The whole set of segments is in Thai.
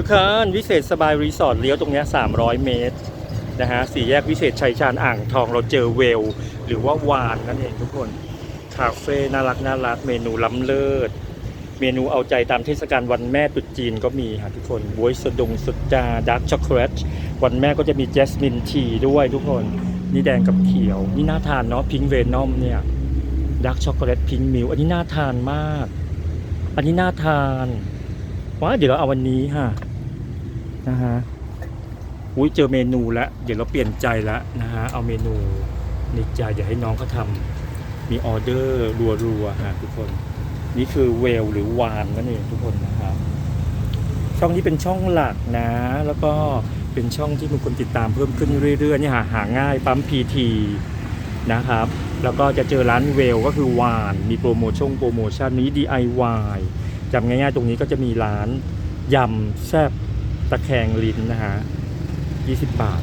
ทุกคนวิเศษสบายรีสอร์ทเลี้ยวตรงนี้ 300 เมตรนะฮะสี่แยกวิเศษชัยชาญอ่างทองเราเจอเวล หรือว่าวานนั่นเองทุกคนคาเฟ่น่ารักน่ารักเมนูล้ำเลิศ เมนูเอาใจตามเทศกาลวันแม่ตรุษจีนก็มีค่ะทุกคนบวยสดงสุดจาดาร์กช็อกโกแลตวันแม่ก็จะมีแจสมินทีด้วยทุกคน นี่แดงกับเขียว นี่น่าทานเนาะพิงเวนอมเนี่ยดาร์กช็อกโกแลตพิงมิลอันนี้น่าทานมาก อันนี้น่าทานว้าเดี๋ยวเราเอาวันนี้ค่ะ นะฮะอุ้ยเจอเมนูแล้วเดี๋ยวเราเปลี่ยนใจแล้วนะฮะเอาเมนูในใจเดี๋ยวให้น้องเขาทำมีออเดอร์รัวๆฮะทุกคน นี่คือเวลหรือวานนั่นเองทุกคนนะครับช่องนี้เป็นช่องหลักนะ แล้วก็เป็นช่องที่มีคนติดตามเพิ่มขึ้นเรื่อยๆนี่หาหาง่ายปั๊มพีทีนะครับ แล้วก็จะเจอร้านเวลก็คือวาน มีโปรโมชั่นโปรโมชั่นนี้ DIY จำง่ายๆ ตรงนี้ก็จะมีร้านยำแซ่บ ตะแคงลิ้นนะฮะ20 บาท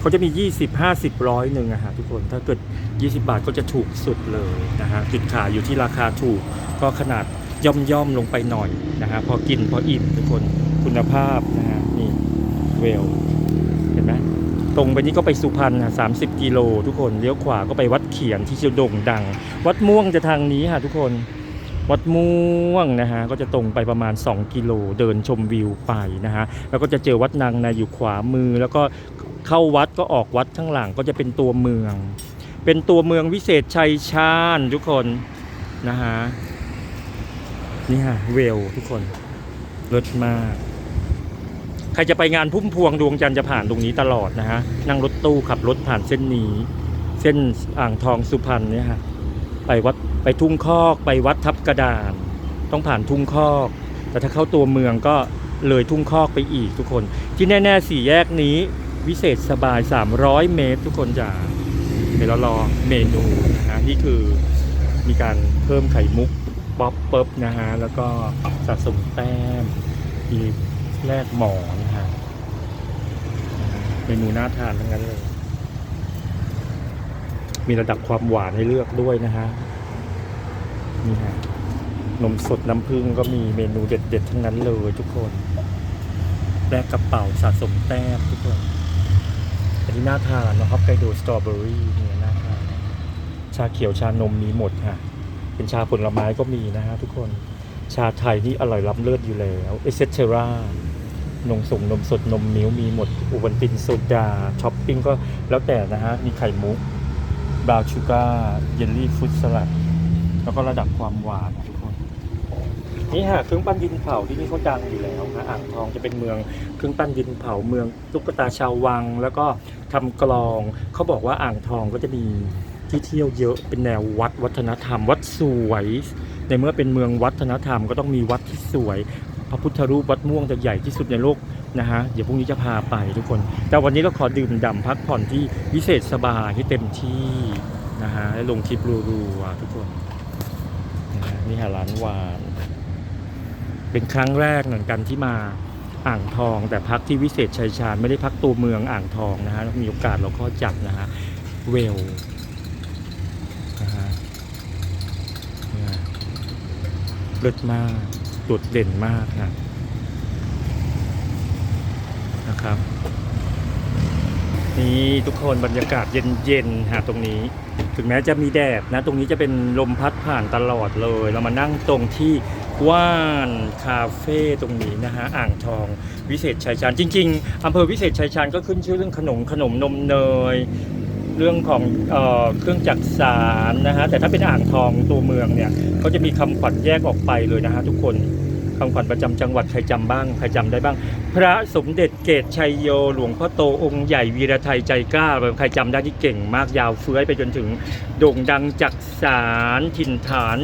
เขาจะมี 20 50ร้อยหนึ่งอะฮะทุกคน ถ้าเกิด 20 บาทก็จะถูกสุดเลยนะฮะ จุดขายอยู่ที่ราคาถูก ก็ขนาดย่อมย่อมๆลงไปหน่อยนะฮะ พอกินพออิ่มทุกคน คุณภาพนะฮะ นี่เวล เห็นไหมตรงไปนี้ก็ไปสุพรรณสามสิบกิโลทุกคน เลี้ยวขวาก็ไปวัดเขียนที่จะโด่งดัง วัดม่วงจะทางนี้ค่ะทุกคน วัดม่วงนะฮะก็จะตรงไปประมาณ 2 กิโลเดินชมวิวไปนะฮะแล้วก็จะเจอวัดนางนาอยู่ขวามือ แล้วก็เข้าวัดก็ออกวัดข้างหลังก็จะเป็นตัวเมือง เป็นตัวเมืองวิเศษชัยชาญทุกคนนะฮะนี่ฮะเวลทุกคนเลิศมาก ใครจะไปงานพุ่มพวงดวงจันทร์จะผ่านตรงนี้ตลอดนะฮะนั่งรถตู้ขับรถผ่านเส้นนี้ เส้นอ่างทองสุพรรณเนี่ยฮะ ไปวัดไปทุ่งคอก ไปวัดทับกระดาน ต้องผ่านทุ่งคอก แต่ถ้าเข้าตัวเมืองก็เลยทุ่งคอกไปอีกทุกคน ที่แน่ๆสี่แยกนี้วิเศษสบาย 300 เมตรทุกคนจะเดี๋ยวเรารอเมนูนะฮะนี่คือมีการเพิ่มไข่มุกป๊อปเปิบนะฮะแล้วก็สะสมแต้มมีแลกหมอนะฮะเมนูน่าทานทั้งนั้นเลย มีระดับความหวานให้เลือกด้วยนะฮะนี่ฮะนมสดน้ำผึ้งก็มีเมนูเด็ดๆ ทั้งนั้นเลยทุกคนแลกกระเป๋าสะสมแต้มทุกคนอันนี้น่าทานนะครับไกโดสตรอเบอรี่เนี่ยน่าทานชาเขียวชานมมีหมดค่ะ เป็นชาผลไม้ก็มีนะฮะทุกคนชาไทยนี่อร่อยล้ำเลิศอยู่แล้วเอเซเทรานมส่งนมสดนมมิ้วมีหมดอุบันตินโซดาช้อปปิ้งก็แล้วแต่นะฮะมีไข่มุก บราวน์ชูการ์เยลลี่ฟรุตสลัด แล้วก็ระดับความหวานทุกคน นี่ฮะเครื่องปั้นดินเผาที่นี่เขาดังอยู่แล้วนะอ่างทองจะเป็นเมืองเครื่องปั้นดินเผาเมืองตุ๊กตาชาววัง แล้วก็ทำกลองเขาบอกว่าอ่างทองก็จะมีที่เที่ยวเยอะเป็นแนววัดวัฒนธรรม วัดสวย ในเมื่อเป็นเมืองวัฒนธรรมก็ต้องมีวัดที่สวย พระพุทธรูปวัดม่วงจะใหญ่ที่สุดในโลกนะฮะเดี๋ยวพรุ่งนี้จะพาไปทุกคน แต่วันนี้เราขอดื่มด่ำพักผ่อนที่วิเศษสบายให้เต็มที่นะฮะและลงคลิปรัวๆทุกคนนะฮะนี่ฮะร้านหวานเป็นครั้งแรกเหมือนกันที่มาอ่างทอง แต่พักที่วิเศษชัยชาญไม่ได้พักตัวเมืองอ่างทองนะฮะมีโอกาสเราก็จัดนะฮะเวลนะฮะนี่ฮะเลิศมาก โดดเด่นมากนะนะครับ นี่ทุกคนบรรยากาศเย็นๆฮะตรงนี้ ถึงแม้จะมีแดดนะ ตรงนี้จะเป็นลมพัดผ่านตลอดเลย เรามานั่งตรงที่ว่านคาเฟ่ตรงนี้นะฮะอ่างทองวิเศษชัยชาญจริง ๆอำเภอวิเศษชัยชาญก็ขึ้นชื่อเรื่องขนมขนมนมเนย เรื่องของเออเครื่องจักสารนะฮะแต่ถ้าเป็นอ่างทองตัวเมืองเนี่ยเขาจะมีคำขวัญแยกออกไปเลยนะฮะทุกคนคำขวัญประจำจังหวัดใครจำบ้างใครจำได้บ้าง พระสมเด็จเกตชัยโยหลวงพ่อโตองค์ใหญ่วีระไทยใจกล้าแบบใครจำได้ที่เก่งมากยาวเฟื้อยไปจนถึงโด่งดังจักสารถิ่นฐาน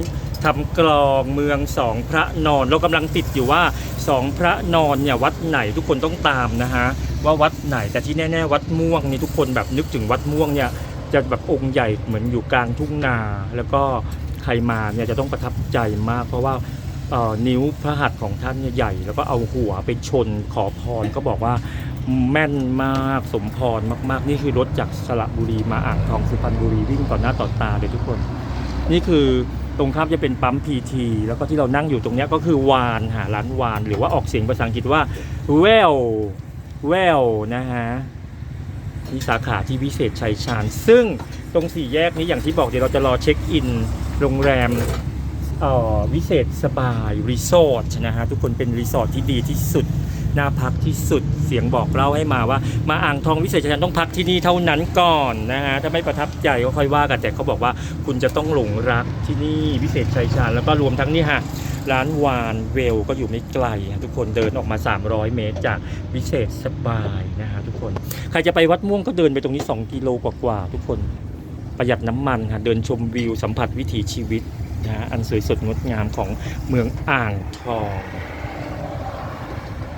ทำกลองเมืองสองพระนอนเรากำลังติดอยู่ว่าสองพระนอนเนี่ยวัดไหนทุกคนต้องตามนะฮะ ว่าวัดไหนแต่ที่แน่ๆวัดม่วงนี่ทุกคนแบบนึกถึงวัดม่วงเนี่ยจะแบบองค์ใหญ่เหมือนอยู่กลางทุ่งนา แล้วก็ใครมาเนี่ยจะต้องประทับใจมาก เพราะว่านิ้วพระหัตถ์ของท่านเนี่ยใหญ่ แล้วก็เอาหัวไปชนขอพรก็บอกว่าแม่นมากสมพรมาก ๆ นี่คือรถจากสระบุรีมาอ่างทองสุพรรณบุรีวิ่งต่อหน้าต่อตาเลยทุกคน นี่คือตรงข้ามจะเป็นปั๊มพีทีแล้วก็ที่เรานั่งอยู่ตรงนี้ก็คือวานหาร้านวาน หรือว่าออกเสียงภาษาอังกฤษว่า well well นะฮะที่สาขาที่วิเศษชัยชาญ ซึ่งตรงสี่แยกนี้อย่างที่บอกเดี๋ยวเราจะรอเช็คอินโรงแรมออวิเศษสบายรีสอร์ทนะฮะทุกคนเป็นรีสอร์ทที่ดีที่สุดน่าพักที่สุดเสียงบอกเล่าให้มาว่า มาอ่างทองวิเศษชัยชาญต้องพักที่นี่เท่านั้นก่อนนะฮะถ้าไม่ประทับใจก็ค่อยว่ากันแต่เขาบอกว่าคุณจะต้องหลงรักที่นี่วิเศษชัยชาญแล้วก็รวมทั้งนี่ฮะ ร้านวานเวลก็อยู่ไม่ไกลนะทุกคนเดินออกมา 300 เมตร จากวิเศษสบายนะฮะทุกคน ใครจะไปวัดม่วงก็เดินไปตรงนี้ 2 กิโลกว่าๆทุกคนประหยัดน้ำมันค่ะเดินชมวิวสัมผัสวิถีชีวิตนะฮะอันสวยสดงดงามของเมืองอ่างทอง